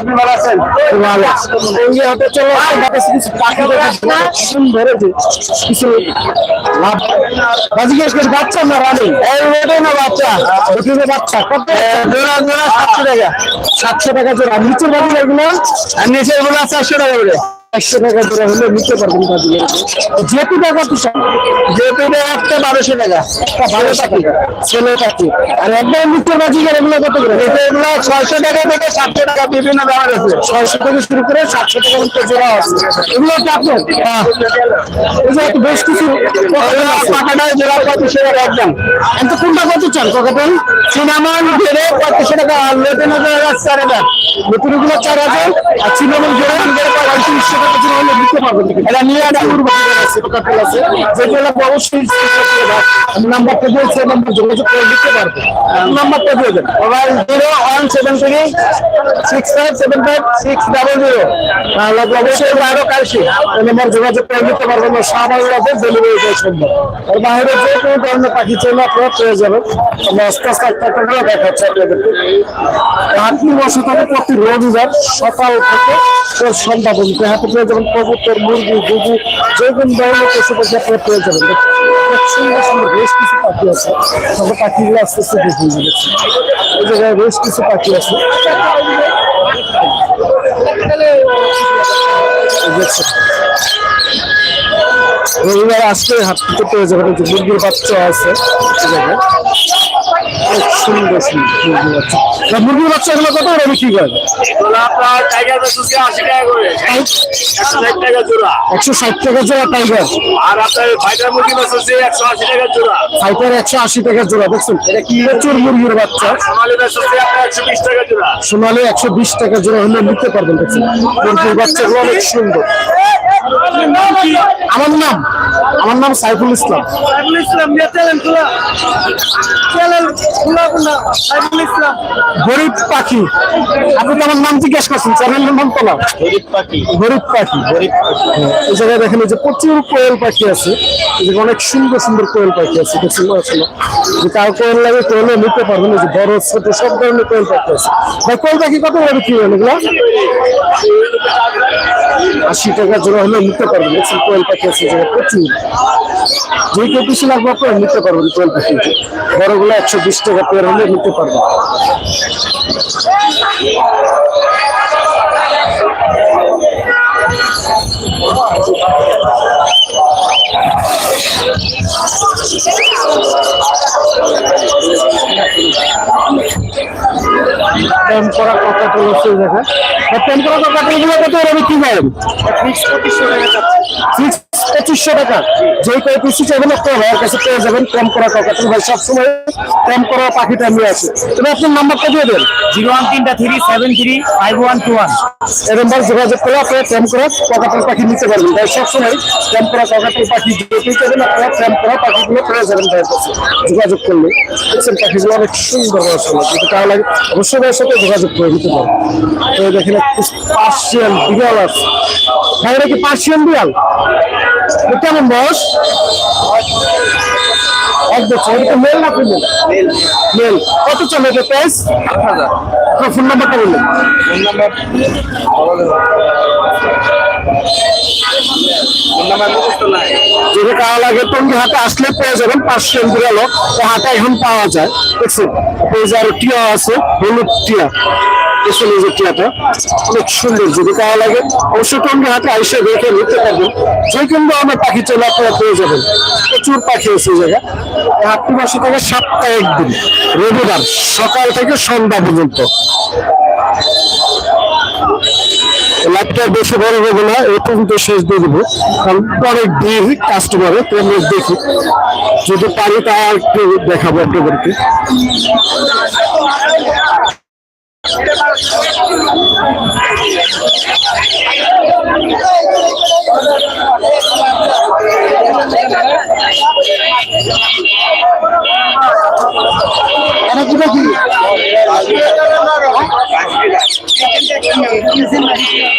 আপনি ভালো আছেন? ভালো এই যে হতে চলো আমার কিছু পাখি দেখা সুন্দর কিছু লাভ। বাজি গেছ করে বাচ্চা না রানি? এই ওটা না বাচ্চা। বাচ্চা কত? জোড়া জোড়া সাতশো টাকা। সাতশো টাকা জোড়া আর নিচের বাজি এগুলো আর নিচেরগুলো চারশো টাকা করে। একশো টাকা হলে নিতে পারবেন বাজি যেহেতু টাকা তো যেহেতু একটা বারোশো টাকা। ছেলে পাখি আর একদম নিচের বাজি এগুলো কত করে? এগুলো ছয়শো টাকা থেকে সাতশো টাকা বিভিন্ন দামের আছে। ছয়শো থেকে শুরু করে সাতশো টাকা পর্যন্ত জোড়া আছে। এগুলো কি আপনার? হ্যাঁ। একটু বেশ কিছু পাখাটা জোড়া পঁয়ত্রিশশো টাকা একদম। কিন্তু কোনটা কত চান কখন সিনামন ঘেরে পঁয়ত্রিশশো টাকা। আর লেটেন চার হাজার। চার আর সিনামন পঁয়ত্রিশশো। যোগাযোগ করে দিতে পারব seven six five seven five six double পারবেন ডেলিভারি আর বাইরে যে কোনো ধরনের পাখি চাইলে আপনারা পেয়ে যাবেন। আপনাদেরকে। হাতি বসে প্রতি রবিবার সকাল থেকে সন্ধ্যা পর্যন্ত। হাতে পেয়ে যাবেন কবুতর মুরগি গুগু যে কোনো ধরনের পশু পাখি আপনারা পেয়ে যাবেন। সুন্দর সুন্দর, বেশ কিছু পাখি আছে। তবে পাখিগুলো আস্তে আস্তে দেখে যাচ্ছে। এই জায়গায় বেশ কিছু পাখি আছে। রবিবার আসলে হাত থেকে পেয়ে যাবেন মুরগির বাচ্চা আছে মুরগির বাচ্চা বাচ্চাগুলো কত করে বিক্রি করে? আপনার টাইগার বেসুসি আশি টাকা করে। একশো ষাট টাকা জোড়া। একশো ষাট টাকা জোড়া টাইগার আর আপনার ফাইটার মুরগি একশো আশি টাকা জোড়া। ফাইটার একশো আশি টাকা জোড়া দেখছেন? এটা কি প্রচুর মুরগির বাচ্চা? সোনালি আপনার একশো বিশ টাকা জোড়া। সোনালি একশো বিশ টাকা জোড়া হলে নিতে পারবেন দেখছেন? মুরগির বাচ্চাগুলো অনেক সুন্দর। আমার নাম আমার নাম সাইফুল ইসলাম। সাইফুল ইসলাম নিয়ে চ্যানেল খোলা চ্যানেল খোলা খোলা সাইফুল ইসলাম। গরিব পাখি। আপনি তো আমার নাম জিজ্ঞেস করছেন চ্যানেলের নাম তোলা গরিব পাখি। গরিব পাখি। গরিব এই জায়গায় দেখেন যে প্রচুর কোয়েল পাখি আছে। যে অনেক সুন্দর সুন্দর কোয়েল পাখি আছে দেখছেন আসলে যে কার কোয়েল লাগে কোয়েলও নিতে পারবেন যে বড় ছোট সব ধরনের কোয়েল পাখি আছে। ভাই কোয়েল পাখি কত করে বিক্রি হয় এগুলো? আশি টাকা জোড়া হলে নিতে পারবেন দেখছেন কোয়েল পাখি আছে জায়গায় প্রচুর যে বেশি লাগবে, আপনারা নিতে পারবেন টুয়েলভ পাখি বড়গুলো একশো বিশ টাকা পেয়ার হলে নিতে পারবেন। প্রেম করা কাকাতুল আছে আর প্রেম করা কাকাতুলগুলো কত করে বিক্রি করেন? পঁচিশশো টাকা। যেই কয় পিসি চাইবেন একটা আমার কাছে পেয়ে যাবেন প্রেম করা কাকাতুল ভাই, সবসময় প্রেম করা পাখিটা নিয়ে আসে। তবে আপনার নাম্বারটা দিয়ে দেন। জিরো ওয়ান তিনটা three, seven three, five one two one. এরকম ভাবে যোগাযোগ করে আপনারা প্রেম করা কাকাতুল পাখি নিতে পারবেন। ভাই সবসময় প্রেম করা কাকাতুল পাখি যেতেই চাইবেন আপনারা প্রেম করা পাখিগুলো পেয়ে যাবেন ভাইয়ের কাছে। যোগাযোগ করলে দেখছেন পাখিগুলো অনেক সুন্দর আসলে যদি কারও লাগে অবশ্যই ভাইয়ের সাথে যোগাযোগ করে দিতে পারেন। তো দেখেন পার্সিয়ান বিড়াল আছে। ভাই এটা কি পার্সিয়ান বিড়াল? কেমন বয়স? এক বছর। এটা মেল না ফিমেল মেল কত চলে এটা প্রাইস আপনার ফোন নাম্বারটা ফোন নাম্বার যদি কারও লাগে টঙ্গি হাটে আসলে পেয়ে যাবেন পাঁচশো বিড়ালও ও হাটে এখন পাওয়া যায়। দেখছেন এই যে আরও টিয়া আছে হলুদ টিয়া। পেছনে যে অনেক সুন্দর যদি কারও লাগে অবশ্যই টঙ্গি হাতে আইসে দেখে নিতে পারব। যে কিন্তু আমার পাখি চলে, আপনারা পেয়ে যাবেন। প্রচুর পাখি আছে এই হাটটি মাসে থেকে সপ্তাহে একদিন, রবিবার, সকাল থেকে সন্ধ্যা পর্যন্ত। লাইভটা বেশি বড় হবে না, এই পর্যন্ত শেষ দিয়ে দেবো। কারণ অনেক ভিড় কাস্টমারে তো আমরা দেখি। যদি পারি তা একটু দেখাবো আপনাদেরকে। এটা you.